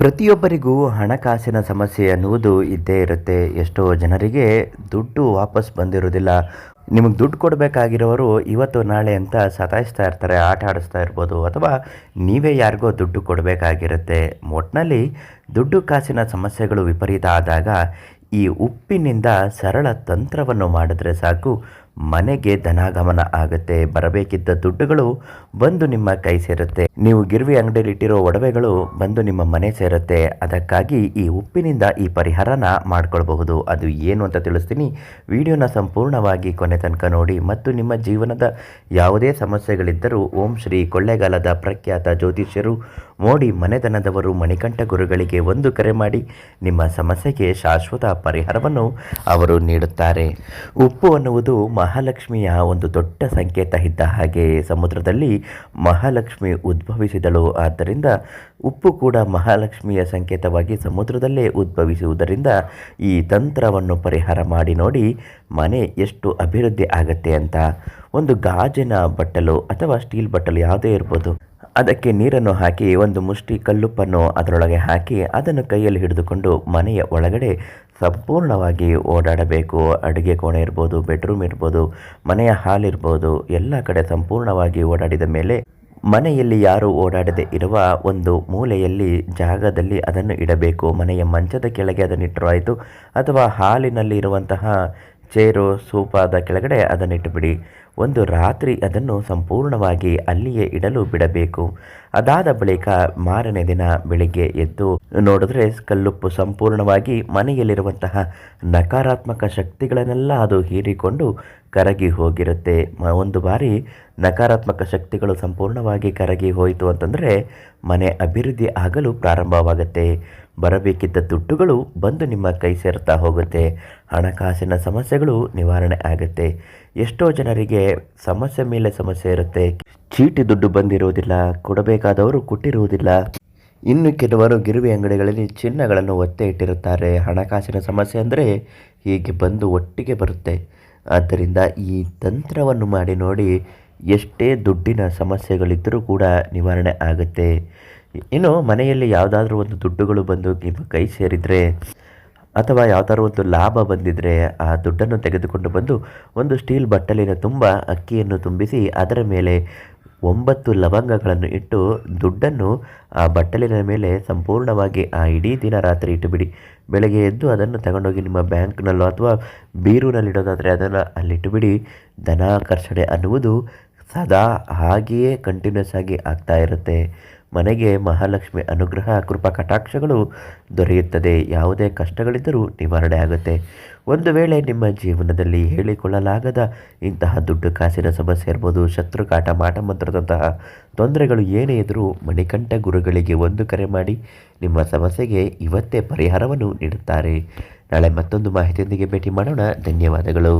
ಪ್ರತಿಯೊಬ್ಬರಿಗೂ ಹಣಕಾಸಿನ ಸಮಸ್ಯೆ ಅನ್ನುವುದು ಇದ್ದೇ ಇರುತ್ತೆ. ಎಷ್ಟೋ ಜನರಿಗೆ ದುಡ್ಡು ವಾಪಸ್ ಬಂದಿರೋದಿಲ್ಲ. ನಿಮಗೆ ದುಡ್ಡು ಕೊಡಬೇಕಾಗಿರೋರು ಇವತ್ತು ನಾಳೆ ಅಂತ ಸತಾಯಿಸ್ತಾ ಇರ್ತಾರೆ, ಆಟ ಆಡಿಸ್ತಾ ಇರ್ಬೋದು. ಅಥವಾ ನೀವೇ ಯಾರಿಗೋ ದುಡ್ಡು ಕೊಡಬೇಕಾಗಿರುತ್ತೆ. ಒಟ್ಟಿನಲ್ಲಿ ದುಡ್ಡು ಕಾಸಿನ ಸಮಸ್ಯೆಗಳು ವಿಪರೀತ ಆದಾಗ ಈ ಉಪ್ಪಿನಿಂದ ಸರಳ ತಂತ್ರವನ್ನು ಮಾಡಿದ್ರೆ ಸಾಕು. ಮನೆಗೆ ಧನಾಗಮನ ಆಗುತ್ತೆ, ಬರಬೇಕಿದ್ದ ದುಡ್ಡುಗಳು ಬಂದು ನಿಮ್ಮ ಕೈ ಸೇರುತ್ತೆ. ನೀವು ಗಿರ್ವಿ ಅಂಗಡಿಯಲ್ಲಿ ಇಟ್ಟಿರೋ ಒಡವೆಗಳು ಬಂದು ನಿಮ್ಮ ಮನೆ ಸೇರುತ್ತೆ. ಅದಕ್ಕಾಗಿ ಈ ಉಪ್ಪಿನಿಂದ ಈ ಪರಿಹಾರನ ಮಾಡ್ಕೊಳ್ಬಹುದು. ಅದು ಏನು ಅಂತ ತಿಳಿಸ್ತೀನಿ. ವಿಡಿಯೋನ ಸಂಪೂರ್ಣವಾಗಿ ಕೊನೆ ತನಕ ನೋಡಿ ಮತ್ತು ನಿಮ್ಮ ಜೀವನದ ಯಾವುದೇ ಸಮಸ್ಯೆಗಳಿದ್ದರೂ ಓಂ ಶ್ರೀ ಕೊಳ್ಳೇಗಾಲದ ಪ್ರಖ್ಯಾತ ಜ್ಯೋತಿಷ್ಯರು ಮೋಡಿ ಮನೆತನದವರು ಮಣಿಕಂಠ ಗುರುಗಳಿಗೆ ಒಂದು ಕರೆ ಮಾಡಿ ನಿಮ್ಮ ಸಮಸ್ಯೆಗೆ ಶಾಶ್ವತ ಪರಿಹಾರವನ್ನು ಅವರು ನೀಡುತ್ತಾರೆ. ಉಪ್ಪು ಅನ್ನುವುದು ಮಹಾಲಕ್ಷ್ಮಿಯ ಒಂದು ದೊಡ್ಡ ಸಂಕೇತ ಇದ್ದ ಹಾಗೆ ಸಮುದ್ರದಲ್ಲಿ ಮಹಾಲಕ್ಷ್ಮಿ ಉದ್ಭವಿಸಿದಳು. ಆದ್ದರಿಂದ ಉಪ್ಪು ಕೂಡ ಮಹಾಲಕ್ಷ್ಮಿಯ ಸಂಕೇತವಾಗಿ ಸಮುದ್ರದಲ್ಲೇ ಉದ್ಭವಿಸುವುದರಿಂದ ಈ ತಂತ್ರವನ್ನು ಪರಿಹಾರ ಮಾಡಿ ನೋಡಿ ಮನೆ ಎಷ್ಟು ಅಭಿವೃದ್ಧಿ ಆಗತ್ತೆ ಅಂತ. ಒಂದು ಗಾಜಿನ ಬಟ್ಟಲು ಅಥವಾ ಸ್ಟೀಲ್ ಬಟ್ಟಲು ಯಾವುದೇ ಇರ್ಬೋದು. ಅದಕ್ಕೆ ನೀರನ್ನು ಹಾಕಿ ಒಂದು ಮುಷ್ಟಿ ಕಲ್ಲುಪ್ಪನ್ನು ಅದರೊಳಗೆ ಹಾಕಿ ಅದನ್ನು ಕೈಯಲ್ಲಿ ಹಿಡಿದುಕೊಂಡು ಮನೆಯ ಒಳಗಡೆ ಸಂಪೂರ್ಣವಾಗಿ ಓಡಾಡಬೇಕು. ಅಡುಗೆ ಕೋಣೆ ಇರ್ಬೋದು, ಬೆಡ್ರೂಮ್ ಇರ್ಬೋದು, ಮನೆಯ ಹಾಲ್ ಇರ್ಬೋದು, ಎಲ್ಲ ಕಡೆ ಸಂಪೂರ್ಣವಾಗಿ ಓಡಾಡಿದ ಮೇಲೆ ಮನೆಯಲ್ಲಿ ಯಾರು ಓಡಾಡದೆ ಇರುವ ಒಂದು ಮೂಲೆಯಲ್ಲಿ ಜಾಗದಲ್ಲಿ ಅದನ್ನು ಇಡಬೇಕು. ಮನೆಯ ಮಂಚದ ಕೆಳಗೆ ಅದನ್ನು ಇಟ್ಟರು ಆಯಿತು. ಅಥವಾ ಹಾಲಿನಲ್ಲಿ ಇರುವಂತಹ ಚೇರು ಸೋಫಾದ ಕೆಳಗಡೆ ಅದನ್ನಿಟ್ಟುಬಿಡಿ. ಒಂದು ರಾತ್ರಿ ಅದನ್ನು ಸಂಪೂರ್ಣವಾಗಿ ಅಲ್ಲಿಯೇ ಇಡಲು ಬಿಡಬೇಕು. ಅದಾದ ಬಳಿಕ ಮಾರನೇ ದಿನ ಬೆಳಿಗ್ಗೆ ಎದ್ದು ನೋಡಿದ್ರೆ ಕಲ್ಲುಪ್ಪು ಸಂಪೂರ್ಣವಾಗಿ ಮನೆಯಲ್ಲಿರುವಂತಹ ನಕಾರಾತ್ಮಕ ಶಕ್ತಿಗಳನ್ನೆಲ್ಲ ಅದು ಹೀರಿಕೊಂಡು ಕರಗಿ ಹೋಗಿರುತ್ತೆ. ಒಂದು ಬಾರಿ ನಕಾರಾತ್ಮಕ ಶಕ್ತಿಗಳು ಸಂಪೂರ್ಣವಾಗಿ ಕರಗಿ ಹೋಯಿತು ಅಂತಂದರೆ ಮನೆ ಅಭಿವೃದ್ಧಿ ಆಗಲು ಪ್ರಾರಂಭವಾಗುತ್ತೆ. ಬರಬೇಕಿದ್ದ ದುಡ್ಡುಗಳು ಬಂದು ನಿಮ್ಮ ಕೈ ಸೇರ್ತಾ ಹೋಗುತ್ತೆ. ಹಣಕಾಸಿನ ಸಮಸ್ಯೆಗಳು ನಿವಾರಣೆ ಆಗುತ್ತೆ. ಎಷ್ಟೋ ಜನರಿಗೆ ಸಮಸ್ಯೆ ಮೇಲೆ ಸಮಸ್ಯೆ ಇರುತ್ತೆ. ಚೀಟಿ ದುಡ್ಡು ಬಂದಿರುವುದಿಲ್ಲ, ಕೊಡಬೇಕಾದವರು ಕೊಟ್ಟಿರುವುದಿಲ್ಲ. ಇನ್ನು ಕೆಲವರು ಗಿರುವಿ ಅಂಗಡಿಗಳಲ್ಲಿ ಚಿನ್ನಗಳನ್ನು ಒತ್ತೆ ಇಟ್ಟಿರುತ್ತಾರೆ. ಹಣಕಾಸಿನ ಸಮಸ್ಯೆ ಅಂದರೆ ಹೀಗೆ ಬಂದು ಒಟ್ಟಿಗೆ ಬರುತ್ತೆ. ಆದ್ದರಿಂದ ಈ ತಂತ್ರವನ್ನು ಮಾಡಿ ನೋಡಿ, ಎಷ್ಟೇ ದುಡ್ಡಿನ ಸಮಸ್ಯೆಗಳಿದ್ದರೂ ಕೂಡ ನಿವಾರಣೆ ಆಗುತ್ತೆ. ಇನ್ನು ಮನೆಯಲ್ಲಿ ಯಾವುದಾದ್ರೂ ಒಂದು ದುಡ್ಡುಗಳು ಬಂದು ನಿಮ್ಮ ಕೈ ಸೇರಿದರೆ ಅಥವಾ ಯಾವ್ದಾದ್ರು ಒಂದು ಲಾಭ ಬಂದಿದ್ದರೆ ಆ ದುಡ್ಡನ್ನು ತೆಗೆದುಕೊಂಡು ಬಂದು ಒಂದು ಸ್ಟೀಲ್ ಬಟ್ಟಲಿನ ತುಂಬ ಅಕ್ಕಿಯನ್ನು ತುಂಬಿಸಿ ಅದರ ಮೇಲೆ ಒಂಬತ್ತು ಲವಂಗಗಳನ್ನು ಇಟ್ಟು ದುಡ್ಡನ್ನು ಆ ಬಟ್ಟಲಿನ ಮೇಲೆ ಸಂಪೂರ್ಣವಾಗಿ ಆ ಇಡೀ ದಿನ ರಾತ್ರಿ ಇಟ್ಟುಬಿಡಿ. ಬೆಳಗ್ಗೆ ಎದ್ದು ಅದನ್ನು ತಗೊಂಡೋಗಿ ನಿಮ್ಮ ಬ್ಯಾಂಕ್ನಲ್ಲೋ ಅಥವಾ ಬೀರೂನಲ್ಲಿಡೋದಾದರೆ ಅದನ್ನು ಅಲ್ಲಿಟ್ಟುಬಿಡಿ. ಧನಾಕರ್ಷಣೆ ಅನ್ನುವುದು ಸದಾ ಹಾಗೆಯೇ ಕಂಟಿನ್ಯೂಸ್ ಆಗಿ ಆಗ್ತಾ ಇರುತ್ತೆ. ಮನೆಗೆ ಮಹಾಲಕ್ಷ್ಮಿ ಅನುಗ್ರಹ, ಕೃಪಾ ಕಟಾಕ್ಷಗಳು ದೊರೆಯುತ್ತದೆ. ಯಾವುದೇ ಕಷ್ಟಗಳಿದ್ದರೂ ನಿವಾರಣೆ ಆಗುತ್ತೆ. ಒಂದು ವೇಳೆ ನಿಮ್ಮ ಜೀವನದಲ್ಲಿ ಹೇಳಿಕೊಳ್ಳಲಾಗದ ಇಂತಹ ದುಡ್ಡು, ಕಾಸಿನ ಸಮಸ್ಯೆ ಇರ್ಬೋದು ಮಾಟ ಮಂತ್ರದಂತಹ ತೊಂದರೆಗಳು ಏನೇ ಇದ್ದರೂ ಮಣಿಕಂಠ ಗುರುಗಳಿಗೆ ಒಂದು ಕರೆ ಮಾಡಿ ನಿಮ್ಮ ಸಮಸ್ಯೆಗೆ ಇವತ್ತೇ ಪರಿಹಾರವನ್ನು ನೀಡುತ್ತಾರೆ. ನಾಳೆ ಮತ್ತೊಂದು ಮಾಹಿತಿಯೊಂದಿಗೆ ಭೇಟಿ ಮಾಡೋಣ. ಧನ್ಯವಾದಗಳು.